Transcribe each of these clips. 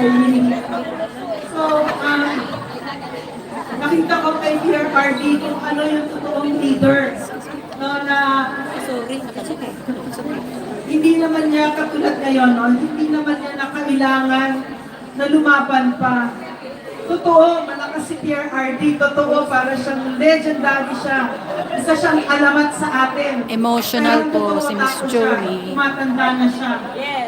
Attorney. So, um, nakita ko kay Pierre Hardy kung ano yung totoong leader. No, na hindi naman niya katulad ngayon, no? hindi naman niya na kailangan na lumaban pa. Totoo, malakas si Pierre Hardy. Totoo, para siyang legendary siya. Isa siyang alamat sa atin. Emotional Pero po si Miss. Jolie. Tumatanda na siya. Yes.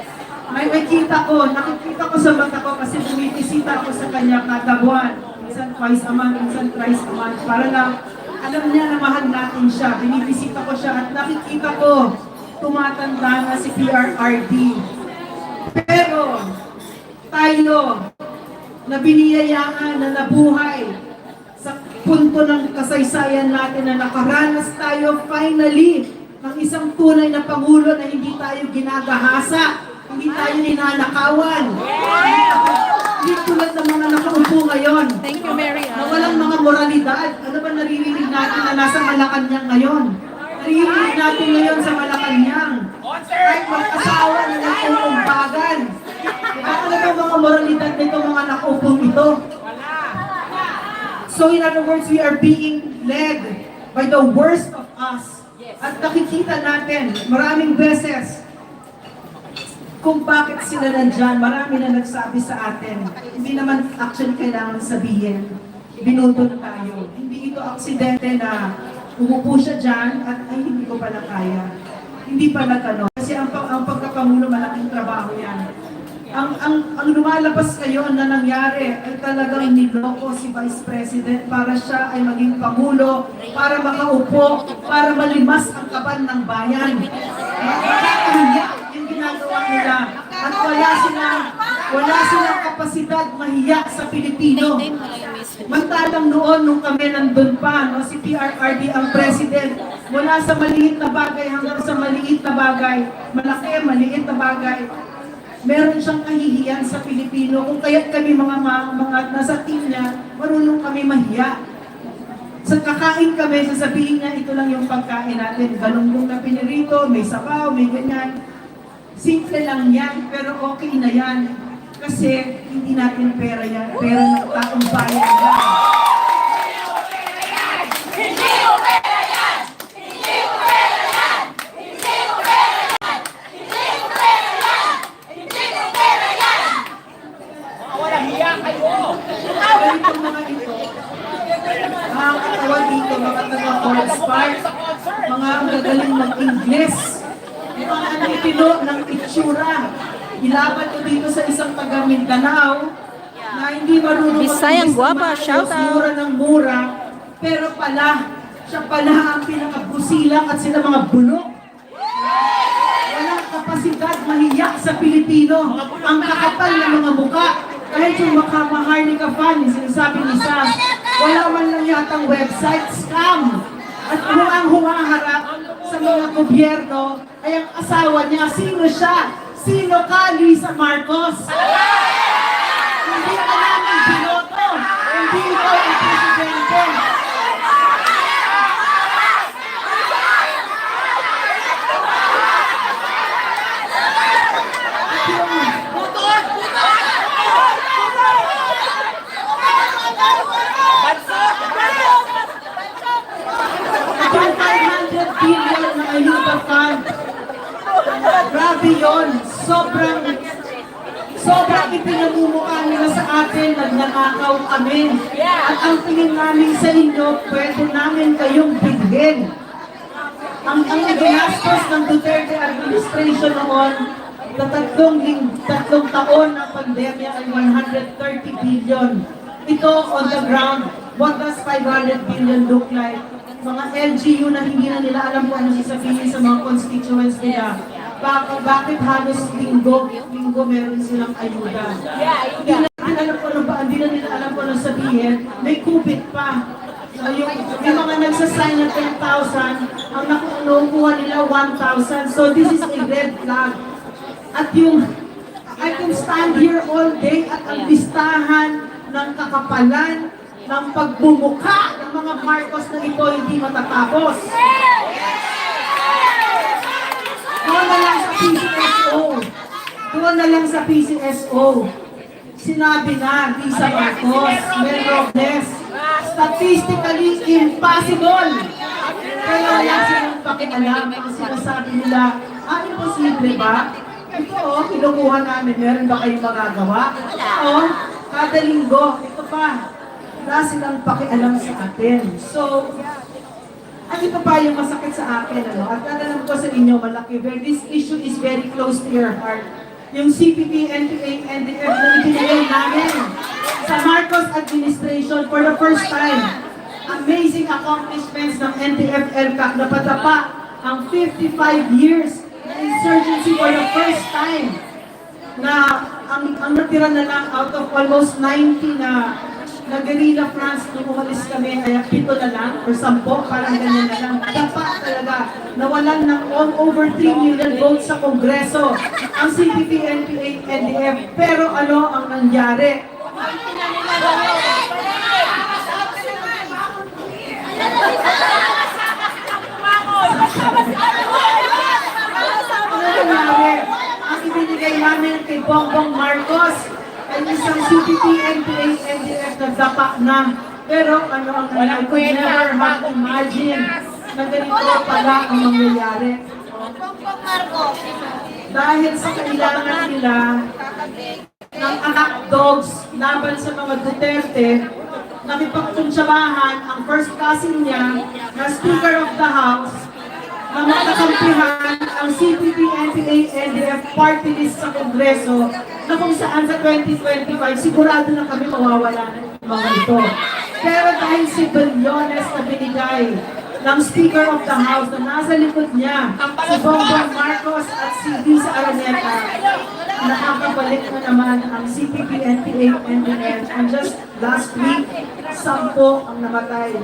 May nakita ko, nakikita ko sa mata ko kasi bumibisita ako sa kanya kada buwan. Minsan twice a month, minsan thrice a month. Para lang, alam niya na mahal natin siya. Binibisita ko siya at nakikita ko, tumatanda na si PRRD. Pero, tayo, na biniyayaan na nabuhay sa punto ng kasaysayan natin na nakaranas tayo finally ng isang tunay na Pangulo na hindi tayo ginagahasa, hindi tayo ninanakawan. Hindi tulad ng mga nakaupo ngayon. Thank you, Mary Na Ann. walang mga moralidad. Ano ba naririnig natin na nasa Malacanang ngayon? Naririnig natin ngayon sa Malacanang. Kahit mag-asawa na nagkukumbagan. Ano ba mga moralidad nito mga nakaupong ito? So in other words, we are being led by the worst of us. At nakikita natin maraming beses kung bakit sila nandyan. Marami na nagsabi sa atin. Hindi naman actually kailangan sabihin. Binutol tayo. Hindi ito aksidente na umupo siya dyan at ay hindi ko pala kaya. Hindi pala gano'n. Kasi ang, ang pagkapangulo malaking trabaho yan. Ang, ang, ang lumalabas ngayon na nangyari ay talagang niloko si Vice President para siya ay maging Pangulo, para makaupo, para malimas ang kaban ng bayan. Nakakahiya ginagawa nila. At wala silang, wala silang kapasidad mahiya sa Pilipino. Mantalang noon, nung kami nandun pa, no, si PRRD ang president, mula sa maliit na bagay hanggang sa maliit na bagay, malaki, maliit na bagay, meron siyang kahihiyan sa Pilipino. Kung kaya't kami mga, mga, mga nasa team niya, marunong kami mahiya. Sa kakain kami, sasabihin niya, ito lang yung pagkain natin. Galunggong na pinirito, may sabaw, may ganyan. Simple lang yan, pero okay na yan. Kasi hindi natin pera yan, pera ng taong bayan yan. Walang hiya kayo. Ganito mga ito, mga katawan dito, mga taga-Forest Park, mga gagaling mag-Ingles, tino ng itsura. Ilaban ko dito sa isang taga Mindanao na hindi marunong Bisayang guwapa, shout out. Mura ng mura, pero pala, siya pala ang pinakabusilang at sila mga bulok. Walang kapasidad mahiya sa Pilipino. Ang kakapal ng mga muka. Kahit yung makamaharlika fan, yung sinasabi ni Sas, wala man lang yatang website, scam. At kung ang sa mga gobyerno ay ang asawa niya, sino siya? Sino ka, Lisa Marcos? Hindi ka namin binoto. Hindi ikaw ang presidente. At yung Yung 500 billion na ayuda fund. Grabe yun. Sobrang sobrang ipinamumukha nila sa atin, nagnanakaw kami. At ang tingin namin sa inyo, pwede namin kayong bighin. Ang ang ginastos ng Duterte administration noon, sa tatlong, tatlong taon ng pandemya ay 130 billion. Ito on the ground, what does 500 billion look like? Mga LGU na hindi na nila alam kung ano sasabihin sa mga constituents nila. Bakit, bakit halos linggo, linggo meron silang ayuda? Hindi na alam kung ano ba, hindi na nila alam kung ano sabihin, may kupit pa. So, yung, yung mga nagsasign ng 10,000, ang nakuha nila 1,000. So this is a red flag. At yung, I can stand here all day at ang listahan ng kakapalan, ng pagbumuka ng mga Marcos na ito hindi matatapos. Doon na lang sa PCSO. Doon na lang sa PCSO. Sinabi na, Lisa Marcos, Mel Robles, statistically impossible. Kaya wala silang pakialam ang sinasabi nila, ah, imposible ba? Ito oh, kinukuha namin, meron ba kayong magagawa? Oo, kada linggo, ito pa, wala silang pakialam sa atin. So, ito pa yung masakit sa akin, ano? At alam ko sa inyo, malaki, where this issue is very close to your heart. Yung CPP, NPA, NDF na ibinigay namin sa Marcos administration for the first time. Amazing accomplishments ng NTF LCAC na patapa ang 55 years na insurgency for the first time na ang, ang natira na lang out of almost 90 na na guerrilla France nung umalis kami, kaya pito na lang, or sampo, parang ganyan na lang. Dapat talaga, nawalan ng all over 3 million votes sa Kongreso ang CPP, NPA, NDF. Pero ano ang nangyari? Ano nangyari? Ang ibinigay namin kay Bongbong Marcos ay isang CPP, NPA, NDF na dapa na. Pero ano ang nangyari? Could never have imagined na ganito pala ang mangyayari. Dahil sa kailangan nila ng anak dogs laban sa mga Duterte, nakipagkunsyamahan ang first cousin niya na Speaker of the House na makakampihan ang CPP, NPA, NDF party list sa Kongreso na kung saan sa 2025 sigurado na kami mawawala ng mga ito. Pero dahil si Bilyones na binigay ng Speaker of the House na nasa likod niya, si Bongbong Marcos at si Lisa Araneta, nakakabalik na naman ang CPP, NPA, NDF. And just last week, sampo ang namatay.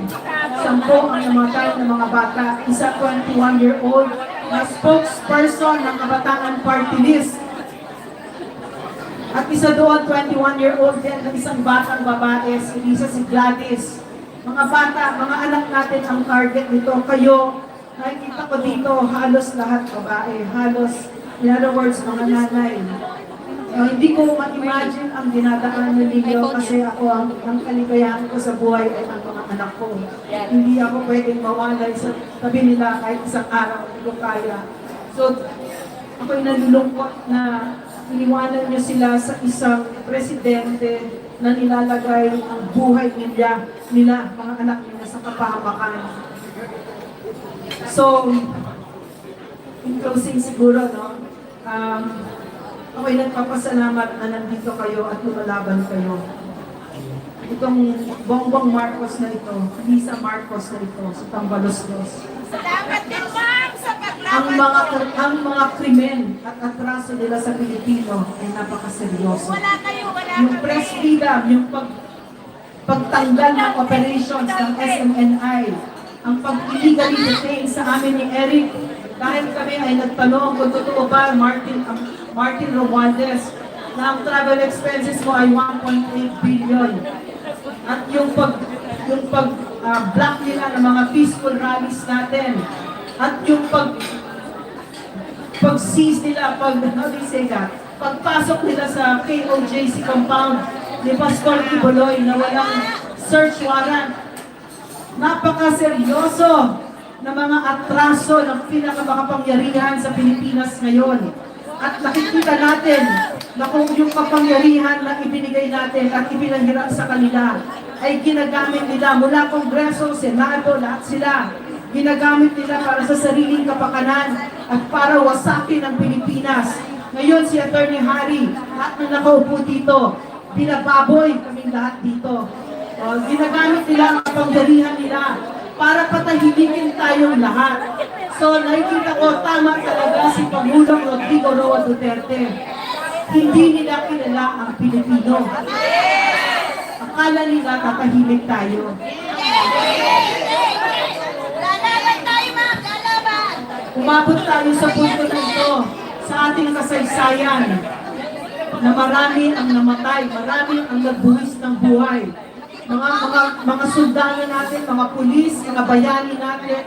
Sampo ang namatay ng mga bata. Isa 21-year-old na spokesperson ng Kabataan Party List. At isa doon, 21-year-old din na isang batang babae, si Lisa si Gladys. Mga bata, mga anak natin ang target nito. Kayo, nakikita ko dito, halos lahat babae. Halos, in other words, mga nanay. Uh, hindi ko ma-imagine ang dinadaanan ninyo kasi ako ang, ang kaligayahan ko sa buhay ay ang mga anak ko. Hindi ako pwedeng mawalay sa tabi nila kahit isang araw, hindi ko kaya. So, ako'y nalulungkot na iniwanan niyo sila sa isang presidente na nilalagay ang buhay nila, nila, mga anak nila sa kapahamakan. So, in closing siguro, no, um, ako'y nagpapasalamat na nandito kayo at lumalaban kayo. Itong Bongbong Marcos na ito, Lisa Marcos na ito, sa Tambaloslos. Salamat din, ma'am, sa Ang paglaban mga ko. ang mga krimen at atraso nila sa Pilipino ay napakaseryoso. Wala kayo, wala Yung press freedom, yung pag, pagtanggal ng operations ng SMNI, ang pag-illegally detain sa amin ni Eric, dahil kami ay nagtanong kung totoo ba Martin, um, Martin Romualdez na ang travel expenses mo ay 1.8 billion. At yung pag yung pag ah, block nila ng mga peaceful rallies natin at yung pag pag-seize nila, pag, how do you say that? Pagpasok nila sa KOJC compound ni Pastor Kibuloy na walang search warrant. Napakaseryoso na mga atraso ng pinakamakapangyarihan sa Pilipinas ngayon. At nakikita natin na kung yung kapangyarihan na ibinigay natin at ipinahirap sa kanila ay ginagamit nila mula Kongreso, Senado, lahat sila ginagamit nila para sa sariling kapakanan at para wasakin ang Pilipinas. Ngayon si Attorney Harry, lahat na nakaupo dito, binababoy kami lahat dito. O, ginagamit nila ang kapangyarihan nila para patahimikin tayong lahat. So nakikita ko, tama talaga si Pangulong Rodrigo Roa Duterte. Hindi nila kilala ang Pilipino. Akala nila tatahimik tayo. Lalaban tayo, ma'am, lalaban. Umabot tayo sa punto na ito sa ating kasaysayan na marami ang namatay, marami ang nagbuwis ng buhay. Mga mga mga sundalo natin, mga pulis, mga bayani natin,